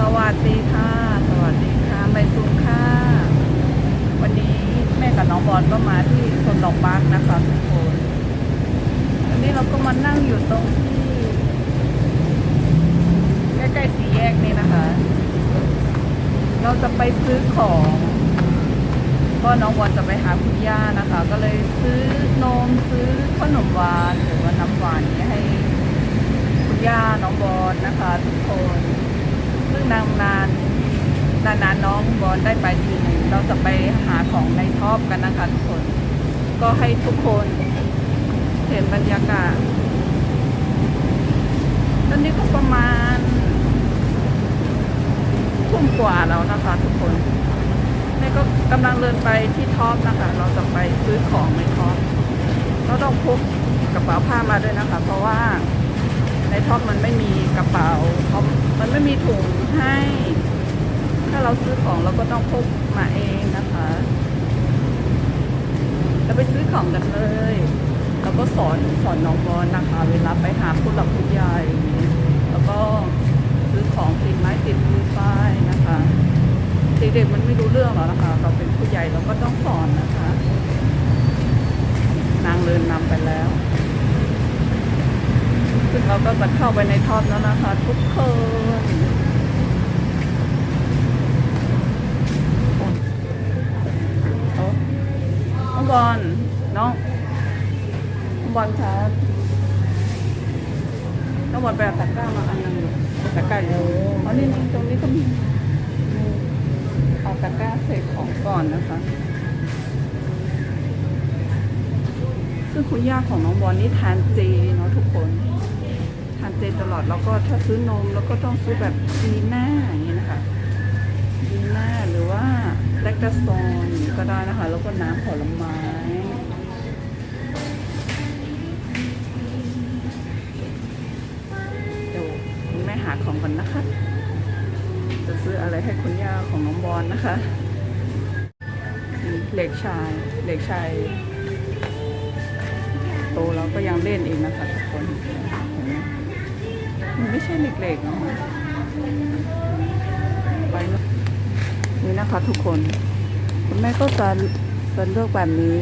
สวัสดีค่ะ สวัสดีค่ะใบซุงค่ะ วันนี้แม่กับน้องบอลก็มาที่สวนดอกบานนะคะทุกคนวันนี้เราก็มานั่งอยู่ตรงที่ใกล้ๆสี่แยกนี่นะคะ เราจะไปซื้อของก็น้องบอลจะไปหาคุณย่านะคะ ก็เลยซื้อนมซื้อขนมหวานหรือว่าน้ำหวานนี้ให้คุณย่าน้องบอลนะคะ ทุกคน นานนานนานๆน้องบอลได้ไปทีหนึ่งเราจะไปหาของในท็อปกันนะคะทุกคน ก็ให้ทุกคนเห็นบรรยากาศ ตอนนี้ก็ประมาณทุ่มกว่าแล้วนะคะทุกคนแม่ก็กำลังเดินไปที่ท็อปนะคะ เราจะไปซื้อของในท็อปเราต้องพกกระเป๋าผ้ามาด้วยนะคะ เพราะว่า ในท็อปมันไม่มีกระเป๋าเขามันไม่มีถุงให้ ถ้าเราซื้อของเราก็ต้องพกมาเองนะคะเราไปซื้อของกันเลยแล้วก็สอนสอนน้องบอลนะคะ เวลาไปหาผู้หลักผู้ใหญ่แล้วก็ซื้อของติดไม้ติดมือป้ายนะคะเด็กๆมันไม่รู้เรื่องหรอกนะคะเราเป็นผู้ใหญ่เราก็ต้องสอนนะคะ นางเดินนำไปแล้ว ซึ่งเราก็จะเข้าไปในท็อปแล้วนะคะ ทุกคนโอ้น้องบอลน้องน้องบอลครับน้องบอลไปเอาตะกร้ามาอันหนึงตะกร้าอยู่อ๋อนี่นี่ตรงนี้ก็มีเอาตะกร้าใส่ของก่อนนะคะ ซึ่งคุณย่าของน้องบอลนี่ทานเจเนาะทุกคน ทานเจตลอดแล้วก็ถ้าซื้อนมแล้วก็ต้องซื้อแบบดีน่าอย่างนี้นะคะดีน่าหรือว่าแลคตาซอนก็ได้นะคะ แล้วก็น้ำผลไม้เดี๋ยวคุณแม่หาของก่อนนะคะ จะซื้ออะไรให้คุณย่าของน้องบอลนะคะ เหล็กชายเหล็กชาย ตแล้วก็ยังเล่นอีกนะคะทุกคนไหมมันไม่ใช่เล็กๆนะคะไปเนอะนี่นะคะทุกคน คุณแม่ก็จะจะเลือกแบบนี้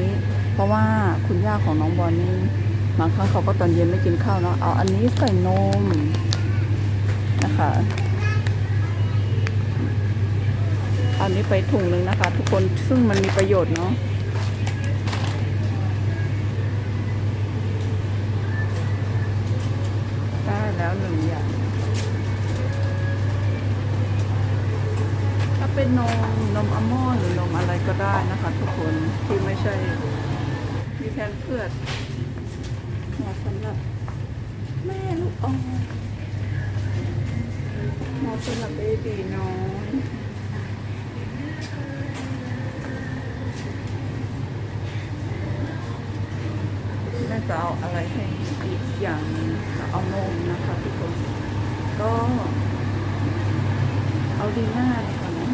เพราะว่าคุณย่าของน้องบอลนี่บางครั้งเขาก็ตอนเย็นไม่กินข้าวเนาะเอาอันนี้ใส่นมนะคะอันนี้ไปถุงหนึ่งนะคะ ทุกคนซึ่งมันมีประโยชน์เนาะ ได้แล้ว หนึ่งอย่างถ้าเป็นนมนมอัลมอนด์หรือนมอะไรก็ได้นะคะทุกคนที่ไม่ใช่มีแพนเพื่อนเหมาะสำหรับแม่ลูกอ่อนเหมาะสำหรับเบบีน้อย จะเอาอะไรให้อีกอย่างเอานมนะคะทุกคน ก็เอาดีหน้าค่ะนะ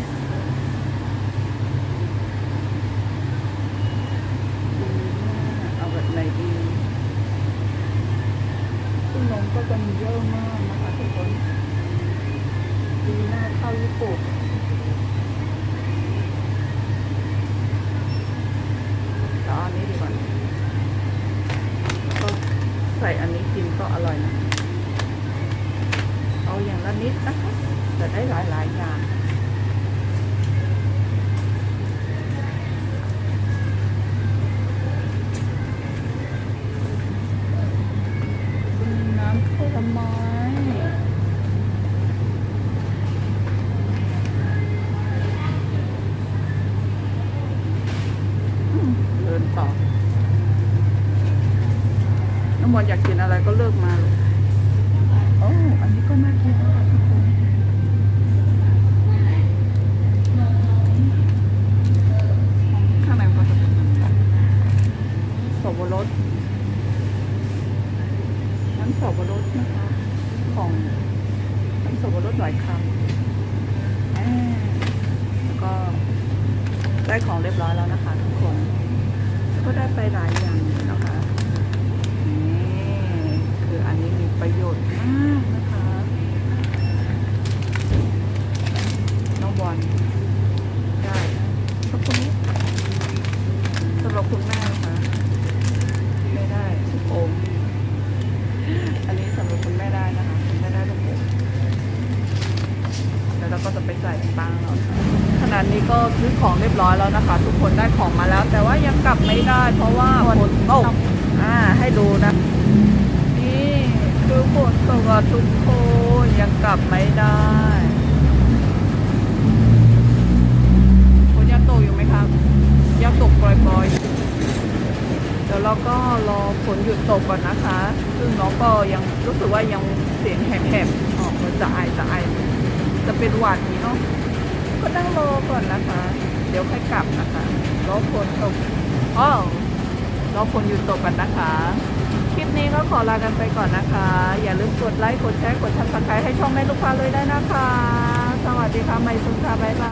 ดีหน้าเอาแบบไหนดีซึ่งนมก็จะมีเยอะมากนะคะทุกคน ดีหน้าเข้าญี่ปุ่นเอาอันนี้ดีกว่าก็ใส่อันนี้กินก็ อยนะเอาอย่างละนิดนะคะจะได้หลายๆอย่างน้ำผลไม้อืมเดินต่อ บอลอยากกินอะไรก็เลือกมาลูกโอ้อันนี้ก็น่ากินนะคะทุกคนข้างในก็จะเป็นสับปะรดน้ำสับปะรดนะคะ ของน้ำสับปะรดหลายคำอ่าแล้วก็ได้ของเรียบร้อยแล้วนะคะทุกคน ก็ได้ไปหลายอย่างอยู่นะคะ นี่คืออันนี้มีประโยชน์มากนะคะ นี่ก็ซื้อของเรียบร้อยแล้วนะคะ ทุกคนได้ของมาแล้ว แต่ว่ายังกลับไม่ได้ เพราะว่าฝนตกอ่าให้ดูนะ นี่คือฝนตกทุกคนยังกลับไม่ได้ฝนยังตกอยู่ไหมครับยังตกปล่อยๆเดี๋ยวเราก็รอฝนหยุดตกก่อนนะคะ ซึ่งน้องก็ยังรู้สึกว่ายังเสียงแหบๆออกมันจะไอจะไอจะเป็นหวัดนี้เนาะ ก็นั่งรอก่อนนะคะ เดี๋ยวค่อยกลับนะคะ รอฝนตกอ้าวรอฝนหยุดตกกันนะคะ คลิปนี้ก็ขอลากันไปก่อนนะคะ อย่าลืมกดไลค์ กดแชร์ กดชับสไครต์ให้ช่องแม่ลูกค้าเลยได้นะคะ สวัสดีค่ะ ไมซุนค่ะบ๊ายบาย